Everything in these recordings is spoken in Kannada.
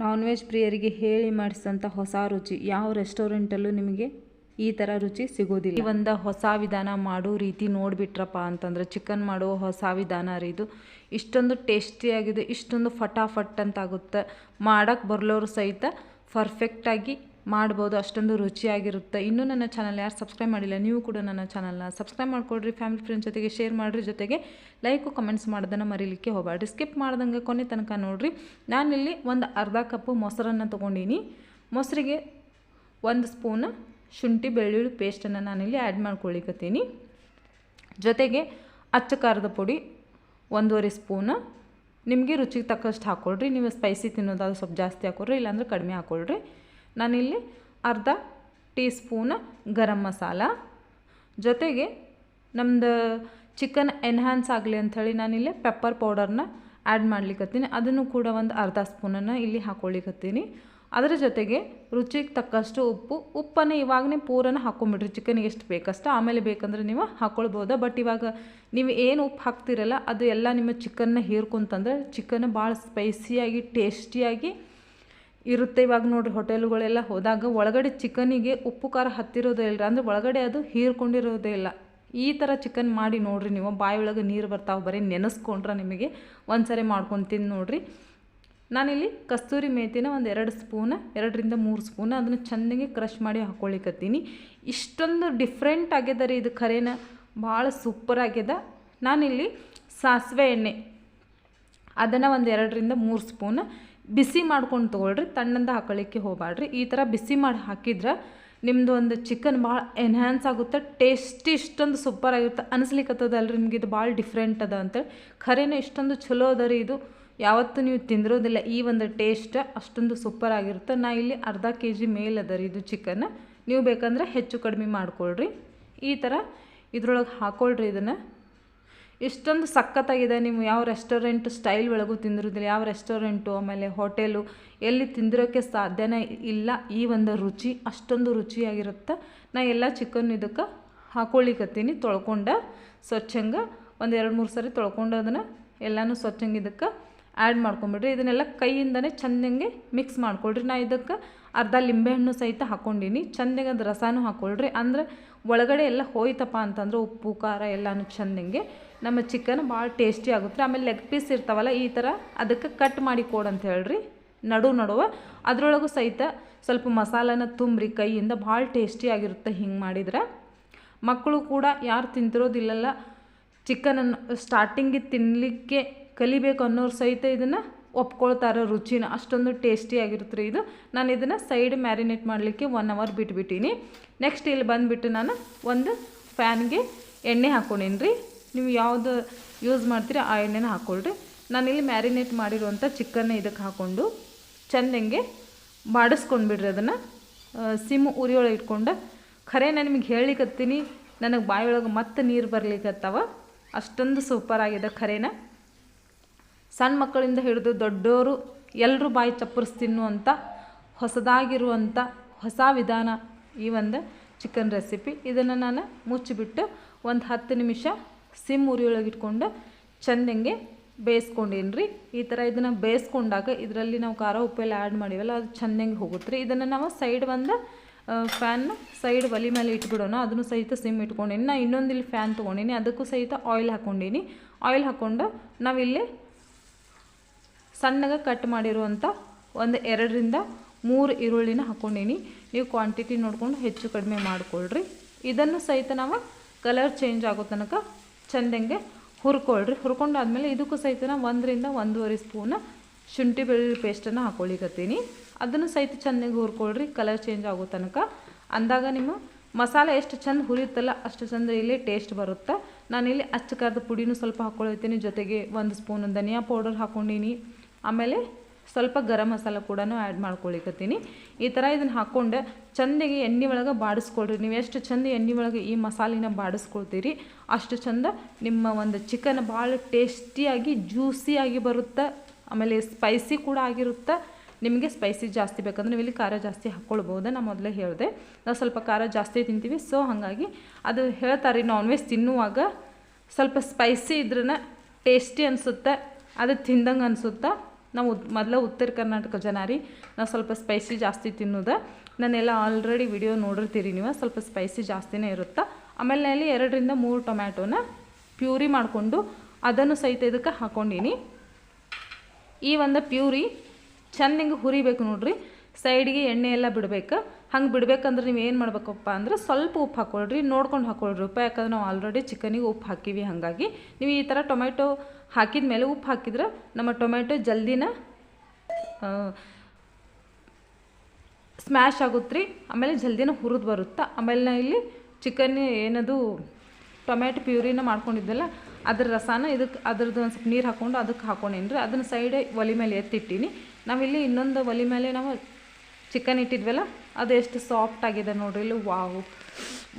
ನಾನ್ ವೆಜ್ ಪ್ರಿಯರಿಗೆ ಹೇಳಿ ಮಾಡಿಸಿದಂಥ ಹೊಸ ರುಚಿ ಯಾವ ರೆಸ್ಟೋರೆಂಟಲ್ಲೂ ನಿಮಗೆ ಈ ಥರ ರುಚಿ ಸಿಗೋದಿಲ್ಲ. ಈ ಒಂದು ಹೊಸ ವಿಧಾನ ಮಾಡೋ ರೀತಿ ನೋಡಿಬಿಟ್ರಪ್ಪ ಅಂತಂದ್ರೆ ಚಿಕನ್ ಮಾಡೋ ಹೊಸ ವಿಧಾನ ರೀ ಇದು. ಇಷ್ಟೊಂದು ಟೇಸ್ಟಿಯಾಗಿದೆ ಇಷ್ಟೊಂದು ಫಟಾಫಟ್ ಅಂತ ಆಗುತ್ತೆ. ಮಾಡೋಕ್ಕೆ ಬರಲೋರು ಸಹಿತ ಪರ್ಫೆಕ್ಟಾಗಿ ಮಾಡ್ಬೋದು, ಅಷ್ಟೊಂದು ರುಚಿಯಾಗಿರುತ್ತೆ. ಇನ್ನೂ ನನ್ನ ಚಾನಲ್ ಯಾರು ಸಬ್ಸ್ಕ್ರೈಬ್ ಮಾಡಿಲ್ಲ, ನೀವು ಕೂಡ ನನ್ನ ಚಾನಲ್ನ ಸಬ್ಸ್ಕ್ರೈಬ್ ಮಾಡ್ಕೊಡ್ರಿ ಫ್ಯಾಮಿಲಿ ಫ್ರೆಂಡ್ಸ್ ಜೊತೆಗೆ ಶೇರ್ ಮಾಡಿರಿ, ಜೊತೆಗೆ ಲೈಕು ಕಮೆಂಟ್ಸ್ ಮಾಡೋದನ್ನು ಮರೀಲಿಕ್ಕೆ ಹೋಗಬೇಡ್ರಿ ಸ್ಕಿಪ್ ಮಾಡ್ದಂಗೆ ಕೊನೆ ತನಕ ನೋಡಿರಿ. ನಾನಿಲ್ಲಿ ಒಂದು ಅರ್ಧ ಕಪ್ಪು ಮೊಸರನ್ನು ತೊಗೊಂಡೀನಿ. ಮೊಸರಿಗೆ ಒಂದು ಸ್ಪೂನ್ ಶುಂಠಿ, ಬೆಳ್ಳುಳ್ಳಿ ಪೇಸ್ಟನ್ನು ನಾನಿಲ್ಲಿ ಆ್ಯಡ್ ಮಾಡ್ಕೊಳ್ಳಿಕತ್ತೀನಿ ಜೊತೆಗೆ ಅಚ್ಚ ಖಾರದ ಪುಡಿ ಒಂದೂವರೆ ಸ್ಪೂನ್ ನಿಮಗೆ ರುಚಿಗೆ ತಕ್ಕಷ್ಟು ಹಾಕ್ಕೊಳ್ರಿ ನೀವು ಸ್ಪೈಸಿ ತಿನ್ನೋದಾದ್ರೆ ಸ್ವಲ್ಪ ಜಾಸ್ತಿ ಹಾಕೊಳ್ರಿ, ಇಲ್ಲಾಂದ್ರೆ ಕಡಿಮೆ ಹಾಕ್ಕೊಳ್ರಿ ನಾನಿಲ್ಲಿ ಅರ್ಧ ಟೀ ಸ್ಪೂನ್ ಗರಂ ಮಸಾಲ. ಜೊತೆಗೆ ನಮ್ದು ಚಿಕನ್ ಎನ್ಹ್ಯಾನ್ಸ್ ಆಗಲಿ ಅಂಥೇಳಿ ನಾನಿಲ್ಲಿ ಪೆಪ್ಪರ್ ಪೌಡರ್ನ ಆ್ಯಡ್ ಮಾಡ್ಲಿಕ್ಕತ್ತೀನಿ ಅದನ್ನು ಕೂಡ ಒಂದು ಅರ್ಧ ಸ್ಪೂನನ್ನು ಇಲ್ಲಿ ಹಾಕ್ಕೊಳ್ಲಿಕ್ಕತ್ತೀನಿ ಅದರ ಜೊತೆಗೆ ರುಚಿಗೆ ತಕ್ಕಷ್ಟು ಉಪ್ಪು. ಉಪ್ಪನ್ನು ಇವಾಗನೇ ಪೂರನ ಹಾಕ್ಕೊಂಬಿಡ್ರಿ ಚಿಕನ್ಗೆ ಎಷ್ಟು ಬೇಕಷ್ಟು ಆಮೇಲೆ ಬೇಕಂದ್ರೆ ನೀವು ಹಾಕ್ಕೊಳ್ಬೋದು ಬಟ್ ಇವಾಗ ನೀವು ಏನು ಉಪ್ಪು ಹಾಕ್ತಿರಲ್ಲ, ಅದು ಎಲ್ಲ ನಿಮ್ಮ ಚಿಕನ್ನ ಹೀರ್ಕೊಂತಂದ್ರೆ ಚಿಕನ್ ಭಾಳ ಸ್ಪೈಸಿಯಾಗಿ ಟೇಸ್ಟಿಯಾಗಿ ಇರುತ್ತೆ ಇವಾಗ ನೋಡಿರಿ ಹೋಟೆಲ್ಗಳೆಲ್ಲ ಹೋದಾಗ ಒಳಗಡೆ ಚಿಕನಿಗೆ ಉಪ್ಪು ಖಾರ ಹತ್ತಿರೋದೇ ಇಲ್ಲ. ಅಂದರೆ ಒಳಗಡೆ ಅದು ಹೀರ್ಕೊಂಡಿರೋದೇ ಇಲ್ಲ. ಈ ಥರ ಚಿಕನ್ ಮಾಡಿ ನೋಡಿರಿ ನೀವು. ಬಾಯಿ ಒಳಗೆ ನೀರು ಬರ್ತಾವೆ ಬರೀ ನೆನೆಸ್ಕೊಂಡ್ರೆ ನಿಮಗೆ ಒಂದು ಸರಿ ಮಾಡ್ಕೊಂಡು ತಿಂದು ನೋಡಿರಿ. ನಾನಿಲ್ಲಿ ಕಸ್ತೂರಿ ಮೇಥಿನ ಒಂದು ಎರಡು ಸ್ಪೂನ್, ಎರಡರಿಂದ ಮೂರು ಸ್ಪೂನ್ ಅದನ್ನು ಚೆನ್ನಾಗಿ ಕ್ರಷ್ ಮಾಡಿ ಹಾಕ್ಕೊಳ್ಳಿಕತ್ತೀನಿ ಇಷ್ಟೊಂದು ಡಿಫ್ರೆಂಟ್ ಆಗ್ಯದ ರೀ ಇದು ಖರೇನ ಭಾಳ ಸೂಪರ್ ಆಗ್ಯದ. ನಾನಿಲ್ಲಿ ಸಾಸಿವೆ ಎಣ್ಣೆ. ಅದನ್ನು ಒಂದು ಎರಡರಿಂದ ಮೂರು ಸ್ಪೂನ್ ಬಿಸಿ ಮಾಡ್ಕೊಂಡು ತೊಗೊಳ್ರಿ, ತಣ್ಣಂದ ಹಾಕೊಳ್ಳಿಕ್ಕೆ ಹೋಗಬಾಡ್ರಿ ಈ ಥರ ಬಿಸಿ ಮಾಡಿ ಹಾಕಿದ್ರೆ ನಿಮ್ಮದು ಒಂದು ಚಿಕನ್ ಭಾಳ ಎನ್ಹ್ಯಾನ್ಸ್ ಆಗುತ್ತೆ ಟೇಸ್ಟ್ ಇಷ್ಟೊಂದು ಸೂಪರ್ ಆಗಿರುತ್ತೆ. ಅನಿಸ್ಲಿಕ್ಕತ್ತದಲ್ರಿ ನಿಮ್ಗೆ ಇದು ಭಾಳ ಡಿಫ್ರೆಂಟ್ ಅದ ಅಂತೇಳಿ. ಖರೇನೆ ಇಷ್ಟೊಂದು ಚಲೋ ಅದ ರೀ ಇದು. ಯಾವತ್ತೂ ನೀವು ತಿಂದಿರೋದಿಲ್ಲ, ಈ ಒಂದು ಟೇಸ್ಟ್ ಅಷ್ಟೊಂದು ಸೂಪರ್ ಆಗಿರುತ್ತೆ. ನಾ ಇಲ್ಲಿ ಅರ್ಧ ಕೆ ಜಿ ಮೇಲೆ ಅದ ರೀ ಇದು ಚಿಕನ್ ನೀವು ಬೇಕಂದ್ರೆ ಹೆಚ್ಚು ಕಡಿಮೆ ಮಾಡ್ಕೊಳ್ರಿ. ಈ ಥರ ಇದ್ರೊಳಗೆ ಹಾಕ್ಕೊಳ್ರಿ ಇದನ್ನು. ಇಷ್ಟೊಂದು ಸಖತ್ತಾಗಿದೆ. ನೀವು ಯಾವ ರೆಸ್ಟೋರೆಂಟ್ ಸ್ಟೈಲ್ ಒಳಗೂ ತಿಂದಿರೋದಿಲ್ಲ. ಯಾವ ರೆಸ್ಟೋರೆಂಟು ಆಮೇಲೆ ಹೋಟೆಲು ಎಲ್ಲಿ ತಿಂದಿರೋಕ್ಕೆ ಸಾಧ್ಯನೇ ಇಲ್ಲ. ಈ ಒಂದು ರುಚಿ, ಅಷ್ಟೊಂದು ರುಚಿಯಾಗಿರುತ್ತೆ. ನಾ ಎಲ್ಲ ಚಿಕನ್ ಇದಕ್ಕೆ ಹಾಕೊಳ್ಳಿಕತ್ತೀನಿ ತೊಳ್ಕೊಂಡು ಸ್ವಚ್ಛಂಗೆ ಒಂದು ಎರಡು ಮೂರು ಸರಿ ತೊಳ್ಕೊಂಡು ಅದನ್ನು ಎಲ್ಲನೂ ಸ್ವಚ್ಛಂಗೆ ಇದಕ್ಕೆ ಆ್ಯಡ್ ಮಾಡ್ಕೊಂಬಿಡ್ರಿ. ಇದನ್ನೆಲ್ಲ ಕೈಯಿಂದನೇ ಚೆಂದಂಗೆ ಮಿಕ್ಸ್ ಮಾಡ್ಕೊಳ್ರಿ. ನಾ ಇದಕ್ಕೆ ಅರ್ಧ ಲಿಂಬೆಹಣ್ಣು ಸಹಿತ ಹಾಕ್ಕೊಂಡೀನಿ ಚೆಂದಾಗಿ ಅದು ರಸನೂ ಹಾಕ್ಕೊಳ್ರಿ ಅಂದ್ರೆ ಒಳಗಡೆ ಎಲ್ಲ ಹೋಯ್ತಪ್ಪ ಅಂತಂದ್ರೆ ಉಪ್ಪು, ಖಾರ ಎಲ್ಲನೂ ಚೆಂದಂಗೆ ನಮ್ಮ ಚಿಕನ್ ಭಾಳ ಟೇಸ್ಟಿ ಆಗುತ್ತೆ. ಆಮೇಲೆ ಲೆಗ್ ಪೀಸ್ ಇರ್ತಾವಲ್ಲ, ಈ ಥರ ಅದಕ್ಕೆ ಕಟ್ ಮಾಡಿ ಕೊಡಂತ ಹೇಳ್ರಿ. ನಡು ನಡುವೆ. ಅದರೊಳಗೂ ಸಹಿತ ಸ್ವಲ್ಪ ಮಸಾಲನ ತುಂಬ್ರಿ ಕೈಯಿಂದ ಭಾಳ ಟೇಸ್ಟಿಯಾಗಿರುತ್ತೆ ಹಿಂಗೆ ಮಾಡಿದ್ರೆ. ಮಕ್ಕಳು ಕೂಡ ಯಾರು ತಿಂತಿರೋದಿಲ್ಲಲ್ಲ, ಚಿಕನನ್ನು ಸ್ಟಾರ್ಟಿಂಗಿಗೆ ತಿನ್ನಲಿಕ್ಕೆ ಕಲಿಬೇಕು ಅನ್ನೋರು ಸಹಿತ ಇದನ್ನು ಒಪ್ಕೊಳ್ತಾರೆ ರುಚಿನ ಅಷ್ಟೊಂದು ಟೇಸ್ಟಿಯಾಗಿರುತ್ತೆ ರೀ ಇದು. ನಾನು ಇದನ್ನು ಸೈಡ್ ಮ್ಯಾರಿನೇಟ್ ಮಾಡಲಿಕ್ಕೆ ಒನ್ ಅವರ್ ಬಿಟ್ಬಿಟ್ಟೀನಿ ನೆಕ್ಸ್ಟ್ ಇಲ್ಲಿ ಬಂದುಬಿಟ್ಟು ನಾನು ಒಂದು ಫ್ಯಾನ್ಗೆ ಎಣ್ಣೆ ಹಾಕ್ಕೊಂಡೀನಿ ರೀ. ನೀವು ಯಾವುದು ಯೂಸ್ ಮಾಡ್ತೀರಿ ಆ ಎಣ್ಣೆನ ಹಾಕ್ಕೊಳ್ರಿ ಇಲ್ಲಿ ಮ್ಯಾರಿನೇಟ್ ಮಾಡಿರುವಂಥ ಚಿಕನ್ನ ಇದಕ್ಕೆ ಹಾಕ್ಕೊಂಡು ಚೆಂದಂಗೆ ಬಾಡಿಸ್ಕೊಂಡ್ಬಿಡ್ರಿ ಅದನ್ನು. ಸಿಮ್ ಉರಿಯೊಳಗೆ ಇಟ್ಕೊಂಡು. ಖರೆ ನಾನು ನಿಮಗೆ ಹೇಳಿಕತ್ತೀನಿ ನನಗೆ ಬಾಯಿಯೊಳಗೆ ಮತ್ತೆ ನೀರು ಬರ್ಲಿಕ್ಕತ್ತವ ಅಷ್ಟೊಂದು ಸೂಪರ್ ಆಗಿದೆ ಖರೇನ. ಸಣ್ಣ ಮಕ್ಕಳಿಂದ ಹಿಡಿದು ದೊಡ್ಡವರು ಎಲ್ಲರೂ ಬಾಯಿ ಚಪ್ಪರಿಸಿ ತಿನ್ನುವಂಥ ಹೊಸದಾಗಿರುವಂಥ ಹೊಸ ವಿಧಾನ ಈ ಒಂದು ಚಿಕನ್ ರೆಸಿಪಿ ಇದನ್ನು ನಾನು ಮುಚ್ಚಿಬಿಟ್ಟು ಒಂದು ಹತ್ತು ನಿಮಿಷ ಸಿಮ್ ಉರಿಯೊಳಗೆ ಇಟ್ಕೊಂಡು ಚೆಂದಂಗೆ ಬೇಯಿಸ್ಕೊಂಡೀನಿ ರೀ ಈ ಥರ ಇದನ್ನು ಬೇಯಿಸ್ಕೊಂಡಾಗ ಇದರಲ್ಲಿ ನಾವು ಖಾರ ಉಪ್ಪೆಲ್ಲ ಆ್ಯಡ್ ಮಾಡಿವಲ್ಲ, ಅದು ಚೆಂದಂಗೆ ಹೋಗುತ್ತೆ ರೀ ಇದನ್ನು ನಾವು ಸೈಡ್ ಒಂದು ಫ್ಯಾನ್ ಸೈಡ್ ಒಲಿ ಮೇಲೆ ಇಟ್ಬಿಡೋಣ. ಅದನ್ನು ಸಹಿತ ಸಿಮ್ ಇಟ್ಕೊಂಡೀನಿ. ನಾ ಇನ್ನೊಂದು ಇಲ್ಲಿ ಫ್ಯಾನ್ ತೊಗೊಂಡೀನಿ. ಅದಕ್ಕೂ ಸಹಿತ ಆಯಿಲ್ ಹಾಕ್ಕೊಂಡೀನಿ ಆಯಿಲ್ ಹಾಕ್ಕೊಂಡು ನಾವಿಲ್ಲಿ ಸಣ್ಣಗೆ ಕಟ್ ಮಾಡಿರುವಂಥ ಒಂದು ಎರಡರಿಂದ ಮೂರು ಈರುಳ್ಳಿನ ಹಾಕ್ಕೊಂಡೀನಿ ನೀವು ಕ್ವಾಂಟಿಟಿ ನೋಡ್ಕೊಂಡು ಹೆಚ್ಚು ಕಡಿಮೆ ಮಾಡಿಕೊಳ್ರಿ. ಇದನ್ನು ಸಹಿತ ನಾವು ಕಲರ್ ಚೇಂಜ್ ಆಗೋ ತನಕ ಚೆಂದಂಗೆ ಹುರ್ಕೊಳ್ರಿ. ಹುರ್ಕೊಂಡಾದ್ಮೇಲೆ ಇದಕ್ಕೂ ಸಹಿತ ನಾವು ಒಂದರಿಂದ ಒಂದೂವರೆ ಸ್ಪೂನ್ ಶುಂಠಿ ಬೆಳ್ಳುಳ್ಳಿ ಪೇಸ್ಟನ್ನು ಹಾಕ್ಕೊಳ್ಳಿಕತ್ತೀನಿ ಅದನ್ನು ಸಹಿತ ಚೆನ್ನಾಗಿ ಹುರ್ಕೊಳ್ರಿ. ಕಲರ್ ಚೇಂಜ್ ಆಗೋ ತನಕ. ಅಂದಾಗ ನಿಮ್ಮ ಮಸಾಲೆ ಎಷ್ಟು ಚೆಂದ ಹುರಿಯುತ್ತಲ್ಲ ಅಷ್ಟು ಚೆಂದ ಇಲ್ಲಿ ಟೇಸ್ಟ್ ಬರುತ್ತೆ. ನಾನಿಲ್ಲಿ ಅಚ್ಚ ಖಾರದ ಪುಡಿನೂ ಸ್ವಲ್ಪ ಹಾಕ್ಕೊಳ್ತೀನಿ ಜೊತೆಗೆ ಒಂದು ಸ್ಪೂನ್ ಧನಿಯಾ ಪೌಡರ್ ಹಾಕ್ಕೊಂಡೀನಿ ಆಮೇಲೆ ಸ್ವಲ್ಪ ಗರಂ ಮಸಾಲ ಕೂಡ ಆ್ಯಡ್ ಮಾಡ್ಕೊಳಿಕತ್ತೀನಿ. ಈ ಥರ ಇದನ್ನು ಹಾಕ್ಕೊಂಡು ಚೆಂದಾಗಿ ಎಣ್ಣೆ ಒಳಗೆ ಬಾಡಿಸ್ಕೊಳ್ರಿ. ನೀವು ಎಷ್ಟು ಚೆಂದ ಎಣ್ಣೆ ಒಳಗೆ ಈ ಮಸಾಲಿನ ಬಾಡಿಸ್ಕೊಳ್ತೀರಿ, ಅಷ್ಟು ಚೆಂದ ನಿಮ್ಮ ಒಂದು ಚಿಕನ್ ಭಾಳ ಟೇಸ್ಟಿಯಾಗಿ ಜ್ಯೂಸಿಯಾಗಿ ಬರುತ್ತೆ. ಆಮೇಲೆ ಸ್ಪೈಸಿ ಕೂಡ ಆಗಿರುತ್ತೆ. ನಿಮಗೆ ಸ್ಪೈಸಿ ಜಾಸ್ತಿ ಬೇಕಂದ್ರೆ ನೀವು ಇಲ್ಲಿ ಖಾರ ಜಾಸ್ತಿ ಹಾಕ್ಕೊಳ್ಬೋದು ನಾನು ಮೊದಲೇ ಹೇಳಿದೆ. ನಾವು ಸ್ವಲ್ಪ ಖಾರ ಜಾಸ್ತಿ ತಿಂತೀವಿ ಸೊ ಹಾಗಾಗಿ ಅದು ಹೇಳ್ತಾರೆ ನಾನ್ ವೆಜ್ ತಿನ್ನುವಾಗ ಸ್ವಲ್ಪ ಸ್ಪೈಸಿ ಇದ್ರನ್ನ ಟೇಸ್ಟಿ ಅನಿಸುತ್ತೆ, ಅದು ತಿಂದಂಗೆ ಅನಿಸುತ್ತಾ. ನಾವು ಮೊದಲ ಉತ್ತರ ಕರ್ನಾಟಕ ಜನ ರೀ, ನಾವು ಸ್ವಲ್ಪ ಸ್ಪೈಸಿ ಜಾಸ್ತಿ ತಿನ್ನೋದು. ನಾನೆಲ್ಲ ಆಲ್ರೆಡಿ ವಿಡಿಯೋ ನೋಡಿರ್ತೀರಿ ನೀವು, ಸ್ವಲ್ಪ ಸ್ಪೈಸಿ ಜಾಸ್ತಿನೇ ಇರುತ್ತೆ? ಆಮೇಲೆ ಅಲ್ಲಿ ಎರಡರಿಂದ ಮೂರು ಟೊಮ್ಯಾಟೋನ ಪ್ಯೂರಿ ಮಾಡಿಕೊಂಡು ಅದನ್ನು ಸಹಿತ ಇದಕ್ಕೆ ಹಾಕ್ಕೊಂಡೀನಿ ಈ ಒಂದು ಪ್ಯೂರಿ ಚೆಂದ ಹಿಂಗೆ ಹುರಿಬೇಕು ನೋಡ್ರಿ ಸೈಡ್ಗೆ ಎಣ್ಣೆ ಎಲ್ಲ ಬಿಡ್ಬೇಕು. ಹಂಗೆ ಬಿಡ್ಬೇಕಂದ್ರೆ ನೀವು ಏನು ಮಾಡ್ಬೇಕಪ್ಪ ಅಂದ್ರೆ ಸ್ವಲ್ಪ ಉಪ್ಪು ಹಾಕ್ಕೊಳ್ರಿ ನೋಡ್ಕೊಂಡು ಹಾಕ್ಕೊಳ್ರಿ ಉಪ್ಪು. ಯಾಕಂದ್ರೆ ನಾವು ಆಲ್ರೆಡಿ ಚಿಕನಿಗೆ ಉಪ್ಪು ಹಾಕಿವಿ ಹಾಗಾಗಿ. ನೀವು ಈ ಥರ ಟೊಮೆಟೊ ಹಾಕಿದ ಮೇಲೆ ಉಪ್ಪು ಹಾಕಿದ್ರೆ ನಮ್ಮ ಟೊಮೆಟೊ ಜಲ್ದಿನ ಸ್ಮ್ಯಾಶ್ ಆಗುತ್ತೆ ರೀ ಆಮೇಲೆ ಜಲ್ದಿನ ಹುರಿದು ಬರುತ್ತೆ. ಆಮೇಲೆ ನಾ ಇಲ್ಲಿ ಚಿಕನ್ ಏನದು, ಟೊಮ್ಯಾಟೊ ಪ್ಯೂರಿನ ಮಾಡ್ಕೊಂಡಿದ್ದೆಲ್ಲ, ಅದ್ರ ರಸಾನ ಇದಕ್ಕೆ ಅದ್ರದ್ದು ಒಂದು ಸ್ವಲ್ಪ ನೀರು ಹಾಕ್ಕೊಂಡು ಅದಕ್ಕೆ ಹಾಕೊಂಡೇನಿ ರೀ ಅದನ್ನು ಸೈಡೇ ಒಲೆ ಮೇಲೆ ಎತ್ತಿಟ್ಟೀನಿ. ನಾವಿಲ್ಲಿ ಇನ್ನೊಂದು ಒಲೆ ಮೇಲೆ ನಾವು ಚಿಕನ್ ಇಟ್ಟಿದ್ವಲ್ಲ ಅದು ಎಷ್ಟು ಸಾಫ್ಟ್ ಆಗಿದೆ ನೋಡ್ರಿ, ಇಲ್ಲಿ ವಾವ್.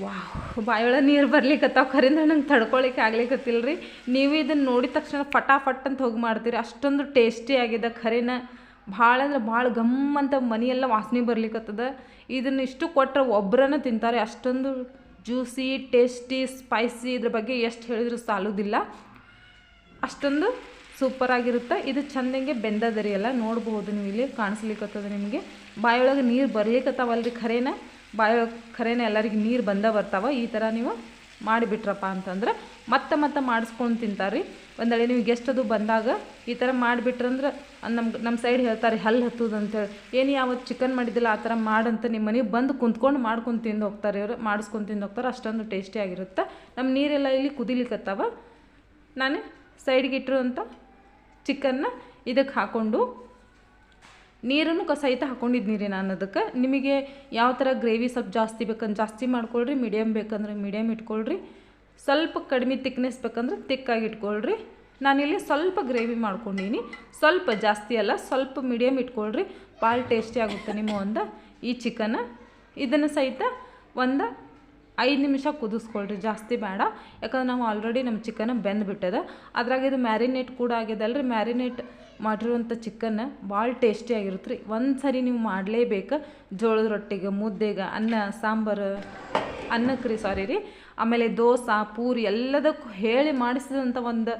ವಾವ್. ಬಾಯೊಳ ನೀರು ಬರ್ಲಿಕ್ಕತ್ತಾವ ಕರಿಂದ ನಂಗೆ ತಡ್ಕೊಳಿಕ್ಕೆ ಆಗ್ಲಿಕ್ಕತ್ತಿಲ್ಲ ರೀ ನೀವು ಇದನ್ನು ನೋಡಿದ ತಕ್ಷಣ ಫಟಾಫಟ್ ಅಂತ ಹೋಗಿ ಮಾಡ್ತೀರಿ. ಅಷ್ಟೊಂದು ಟೇಸ್ಟಿ ಆಗಿದೆ ಖರೇನ ಭಾಳ ಅಂದ್ರೆ ಭಾಳ ಗಮ್ ಅಂತ ಮನೆಯೆಲ್ಲ ವಾಸನೆ ಬರ್ಲಿಕ್ಕತ್ತದ ಇದನ್ನು ಇಷ್ಟು ಕೊಟ್ಟರೆ ಒಬ್ಬರನ್ನ ತಿಂತಾರೆ. ಅಷ್ಟೊಂದು ಜ್ಯೂಸಿ ಟೇಸ್ಟಿ ಸ್ಪೈಸಿ ಇದ್ರ ಬಗ್ಗೆ ಎಷ್ಟು ಹೇಳಿದ್ರು ಸಾಲೋದಿಲ್ಲ. ಅಷ್ಟೊಂದು ಸೂಪರಾಗಿರುತ್ತೆ ಇದು ಚಂದಂಗೆ ಬೆಂದದರಿ ಎಲ್ಲ ನೋಡ್ಬೋದು ನೀವು ಇಲ್ಲಿ ಕಾಣಿಸ್ಲಿಕ್ಕತ್ತದ ನಿಮಗೆ. ಬಾಯಿಯೊಳಗೆ ನೀರು ಬರ್ಲಿಕ್ಕತ್ತಾವಲ್ರಿ ಖರೇನ? ಬಾಯೊಳಗೆ ಖರೇನ ಎಲ್ಲರಿಗೆ ನೀರು ಬಂದ ಬರ್ತಾವೆ. ಈ ಥರ ನೀವು ಮಾಡಿಬಿಟ್ರಪ್ಪ ಅಂತಂದ್ರೆ ಮತ್ತೆ ಮತ್ತೆ ಮಾಡಿಸ್ಕೊಂಡು ತಿಂತಾರೆ ರೀ ಒಂದೇಳೆ ನೀವು ಗೆಸ್ಟ್ ಅದು ಬಂದಾಗ ಈ ಥರ ಮಾಡಿಬಿಟ್ರಂದ್ರೆ ನಮ್ಮ ನಮ್ಮ ಸೈಡ್ ಹೇಳ್ತಾರೆ ಹಲ್ಲು ಹತ್ತುದು ಅಂತೇಳಿ ಏನು ಯಾವತ್ತು ಚಿಕನ್ ಮಾಡಿದ್ದಿಲ್ಲ ಆ ಥರ ಮಾಡಂತ ನಿಮ್ಮ ಮನೆಗೆ ಬಂದು ಕುಂತ್ಕೊಂಡು ಮಾಡ್ಕೊಂಡು ತಿಂದು ಹೋಗ್ತಾರೆ ಇವರು. ಮಾಡಿಸ್ಕೊಂಡು ತಿಂದು ಹೋಗ್ತಾರೆ. ಅಷ್ಟೊಂದು ಟೇಸ್ಟಿಯಾಗಿರುತ್ತೆ ನಮ್ಮ ನೀರೆಲ್ಲ ಇಲ್ಲಿ ಕುದಿಲಿಕ್ಕತ್ತಾವ. ನಾನು ಸೈಡ್ಗೆ ಇಟ್ಟಿರುವಂಥ ಚಿಕನ್ನ ಇದಕ್ಕೆ ಹಾಕ್ಕೊಂಡು ನೀರನ್ನು ಕ ಸಹಿತ ಹಾಕ್ಕೊಂಡಿದ್ನಿ ರೀ ನಾನು ಅದಕ್ಕೆ. ನಿಮಗೆ ಯಾವ ಥರ ಗ್ರೇವಿ ಸ್ವಲ್ಪ ಜಾಸ್ತಿ ಬೇಕಂದ್ರೆ ಜಾಸ್ತಿ ಮಾಡ್ಕೊಳ್ರಿ ಮೀಡಿಯಮ್ ಬೇಕಂದ್ರೆ ಮೀಡಿಯಮ್ ಇಟ್ಕೊಳ್ರಿ. ಸ್ವಲ್ಪ ಕಡಿಮೆ ತಿಕ್ನೆಸ್ ಬೇಕಂದ್ರೆ ತಿಕ್ಕಾಗಿ ಇಟ್ಕೊಳ್ರಿ. ನಾನಿಲ್ಲಿ ಸ್ವಲ್ಪ ಗ್ರೇವಿ ಮಾಡ್ಕೊಂಡೀನಿ. ಸ್ವಲ್ಪ ಜಾಸ್ತಿ ಅಲ್ಲ, ಸ್ವಲ್ಪ ಮೀಡಿಯಮ್ ಇಟ್ಕೊಳ್ರಿ. ಭಾಳ ಟೇಸ್ಟಿ ಆಗುತ್ತೆ ನಿಮ್ಮ ಒಂದು ಈ ಚಿಕನ್ನ ಇದನ್ನು ಸಹಿತ ಒಂದು ಐದು ನಿಮಿಷ ಕುದಿಸ್ಕೊಳ್ರಿ, ಜಾಸ್ತಿ ಬೇಡ. ಯಾಕಂದ್ರೆ ನಾವು ಆಲ್ರೆಡಿ ನಮ್ಮ ಚಿಕನ್ ಬೆಂದ್ಬಿಟ್ಟದ. ಅದ್ರಾಗ ಇದು ಮ್ಯಾರಿನೇಟ್ ಕೂಡ ಆಗ್ಯದಲ್ಲ ರೀ ಮ್ಯಾರಿನೇಟ್ ಮಾಡಿರುವಂಥ ಚಿಕನ್ ಭಾಳ ಟೇಸ್ಟಿಯಾಗಿರುತ್ತೆ ರೀ ಒಂದು ಸರಿ ನೀವು ಮಾಡಲೇಬೇಕು. ಜೋಳದ ರೊಟ್ಟಿಗೆ, ಮುದ್ದೆಗೆ, ಅನ್ನ, ಸಾಂಬಾರು ಅನ್ನಕ್ಕೆ ರೀ ಸಾರಿ ರೀ. ಆಮೇಲೆ ದೋಸೆ, ಪೂರಿ ಎಲ್ಲದಕ್ಕೂ ಹೇಳಿ ಮಾಡಿಸಿದಂಥ ಒಂದು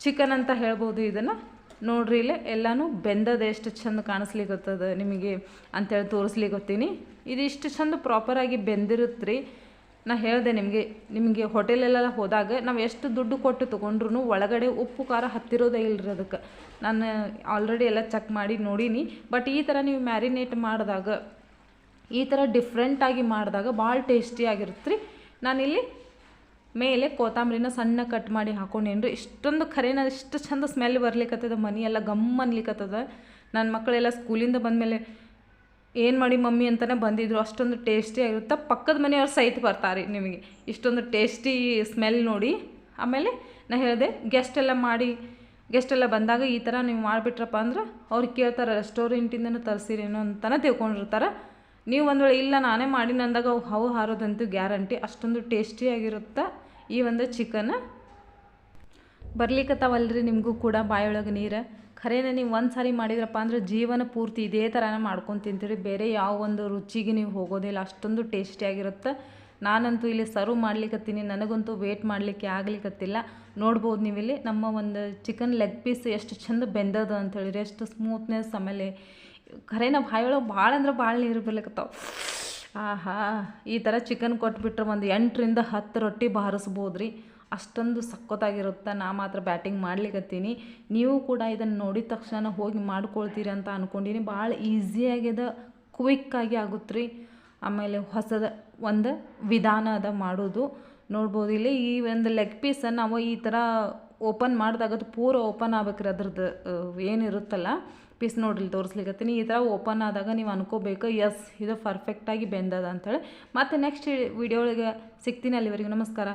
ಚಿಕನ್ ಅಂತ ಹೇಳ್ಬೋದು ಇದನ್ನು. ನೋಡ್ರಿ ಇಲ್ಲೇ ಎಲ್ಲನೂ ಬೆಂದದ ಎಷ್ಟು ಚಂದ ಕಾಣಿಸ್ಲಿಕ್ಕತ್ತದ ನಿಮಗೆ ಅಂತೇಳಿ ತೋರಿಸ್ಲಿಕ್ಕೊತ್ತೀನಿ ಇದು ಇಷ್ಟು ಚಂದ ಪ್ರಾಪರಾಗಿ ಬೆಂದಿರುತ್ತೆ ರೀ ನಾ ಹೇಳಿದೆ ನಿಮಗೆ ನಿಮಗೆ ಹೋಟೆಲೆಲ್ಲ ಹೋದಾಗ ನಾವು ಎಷ್ಟು ದುಡ್ಡು ಕೊಟ್ಟು ತೊಗೊಂಡ್ರು ಒಳಗಡೆ ಉಪ್ಪು, ಖಾರ ಹತ್ತಿರೋದೇ ಇಲ್ಲರಿ ಅದಕ್ಕೆ. ನಾನು ಆಲ್ರೆಡಿ ಎಲ್ಲ ಚೆಕ್ ಮಾಡಿ ನೋಡೀನಿ. ಬಟ್ ಈ ಥರ ನೀವು ಮ್ಯಾರಿನೇಟ್ ಮಾಡಿದಾಗ, ಈ ಥರ ಡಿಫ್ರೆಂಟಾಗಿ ಮಾಡಿದಾಗ ಭಾಳ ಟೇಸ್ಟಿಯಾಗಿರುತ್ತೆ ರೀ ನಾನಿಲ್ಲಿ ಮೇಲೆ ಕೊತ್ತಂಬರಿನ ಸಣ್ಣ ಕಟ್ ಮಾಡಿ ಹಾಕೊಂಡೇನ್ರಿ ಇಷ್ಟೊಂದು ಖರೇನ ಇಷ್ಟು ಚಂದ ಸ್ಮೆಲ್ ಬರ್ಲಿಕ್ಕತ್ತದ ಮನಿ ಎಲ್ಲ ಗಮ್ ಅನ್ಲಿಕ್ಕತ್ತದ ನನ್ನ ಮಕ್ಕಳೆಲ್ಲ ಸ್ಕೂಲಿಂದ ಬಂದಮೇಲೆ ಏನು ಮಾಡಿ ಮಮ್ಮಿ ಅಂತಲೇ ಬಂದಿದ್ರು. ಅಷ್ಟೊಂದು ಟೇಸ್ಟಿ ಆಗಿರುತ್ತೆ. ಪಕ್ಕದ ಮನೆಯವ್ರು ಸಹಿತ ಬರ್ತಾರೆ ನಿಮಗೆ. ಇಷ್ಟೊಂದು ಟೇಸ್ಟಿ ಸ್ಮೆಲ್ ನೋಡಿ. ಆಮೇಲೆ ನಾ ಹೇಳಿದೆ ಗೆಸ್ಟ್ ಎಲ್ಲ ಮಾಡಿ ಗೆಸ್ಟ್ ಎಲ್ಲ ಬಂದಾಗ ಈ ಥರ ನೀವು ಮಾಡಿಬಿಟ್ರಪ್ಪ ಅಂದ್ರೆ ಅವ್ರು ಕೇಳ್ತಾರೆ ರೆಸ್ಟೋರೆಂಟಿಂದನೂ ತರಿಸಿರೇನೋ ಅಂತಲೇ ತಿಳ್ಕೊಂಡಿರ್ತಾರೆ. ನೀವು ಒಂದು ವೇಳೆ ಇಲ್ಲ, ನಾನೇ ಮಾಡಿ ಅಂದಾಗ ಅವು ಹಾರೋದಂತೂ ಗ್ಯಾರಂಟಿ ಅಷ್ಟೊಂದು ಟೇಸ್ಟಿಯಾಗಿರುತ್ತೆ ಈ ಒಂದು ಚಿಕನ್ ಬರ್ಲಿಕ್ಕತ್ತಾವಲ್ರಿ ನಿಮಗೂ ಕೂಡ ಬಾಯಿಯೊಳಗೆ ನೀರು. ಖರೇನ ನೀವು ಒಂದು ಸಾರಿ ಮಾಡಿದ್ರಪ್ಪ ಅಂದ್ರೆ ಜೀವನ ಪೂರ್ತಿ ಇದೇ ಥರನೇ ಮಾಡ್ಕೊಂಡು ತಿಂತೀರಿ. ಬೇರೆ ಯಾವ ಒಂದು ರುಚಿಗೆ ನೀವು ಹೋಗೋದಿಲ್ಲ. ಅಷ್ಟೊಂದು ಟೇಸ್ಟಿಯಾಗಿರುತ್ತೆ ನಾನಂತೂ ಇಲ್ಲಿ ಸರ್ವ್ ಮಾಡ್ಲಿಕ್ಕತ್ತೀನಿ ನನಗಂತೂ ವೇಟ್ ಮಾಡಲಿಕ್ಕೆ ಆಗ್ಲಿಕ್ಕತ್ತಿಲ್ಲ ನೋಡ್ಬೋದು ನೀವಿಲ್ಲಿ ನಮ್ಮ ಒಂದು ಚಿಕನ್ ಲೆಗ್ ಪೀಸ್ ಎಷ್ಟು ಚಂದ ಬೆಂದದ ಅಂತ ಹೇಳಿರಿ ಎಷ್ಟು ಸ್ಮೂತ್ನೆಸ್ ಆಮೇಲೆ ಖರೇನ ಬಾಯಿಯೊಳಗೆ ಭಾಳ ಅಂದ್ರೆ ಭಾಳ ನೀರು ಬರ್ಲಿಕ್ಕತ್ತಾವ ಆಹಾ, ಈ ಥರ ಚಿಕನ್ ಕೊಟ್ಬಿಟ್ರೆ ಒಂದು ಎಂಟರಿಂದ ಹತ್ತು ರೊಟ್ಟಿ ಬಾರಿಸ್ಬೋದು ರೀ ಅಷ್ಟೊಂದು ಸಕ್ಕತ್ತಾಗಿರುತ್ತೆ ನಾ ಮಾತ್ರ ಬ್ಯಾಟಿಂಗ್ ಮಾಡ್ಲಿಕ್ಕತ್ತೀನಿ ನೀವು ಕೂಡ ಇದನ್ನು ನೋಡಿದ ತಕ್ಷಣ ಹೋಗಿ ಮಾಡ್ಕೊಳ್ತೀರಿ ಅಂತ ಅಂದ್ಕೊಂಡಿನಿ ಭಾಳ ಈಸಿಯಾಗ್ಯದ ಕ್ವಿಕ್ಕಾಗಿ ಆಗುತ್ತೆ ರೀ ಆಮೇಲೆ ಹೊಸದ ಒಂದು ವಿಧಾನ ಅದ ಮಾಡೋದು. ನೋಡ್ಬೋದು ಇಲ್ಲಿ ಈ ಒಂದು ಲೆಗ್ ಪೀಸನ್ನು ನಾವು ಈ ಥರ ಓಪನ್ ಮಾಡಿದಾಗ ಅದು ಪೂರ ಓಪನ್ ಆಗ್ಬೇಕ್ರಿ ಅದ್ರದ್ದು, ಏನಿರುತ್ತಲ್ಲ. ಪೀಸ್ ನೋಡ್ರಿ ತೋರಿಸ್ಲಿಕ್ಕತ್ತೀನಿ ಈ ಥರ ಓಪನ್ ಆದಾಗ ನೀವು ಅನ್ಕೋಬೇಕು ಎಸ್ ಇದು ಪರ್ಫೆಕ್ಟಾಗಿ ಬೆಂದದ ಅಂತೇಳಿ. ಮತ್ತು ನೆಕ್ಸ್ಟ್ ವಿಡಿಯೋ ಒಳಗೆ ಸಿಗ್ತೀನಿ ಅಲ್ಲಿವರೆಗೂ. ನಮಸ್ಕಾರ.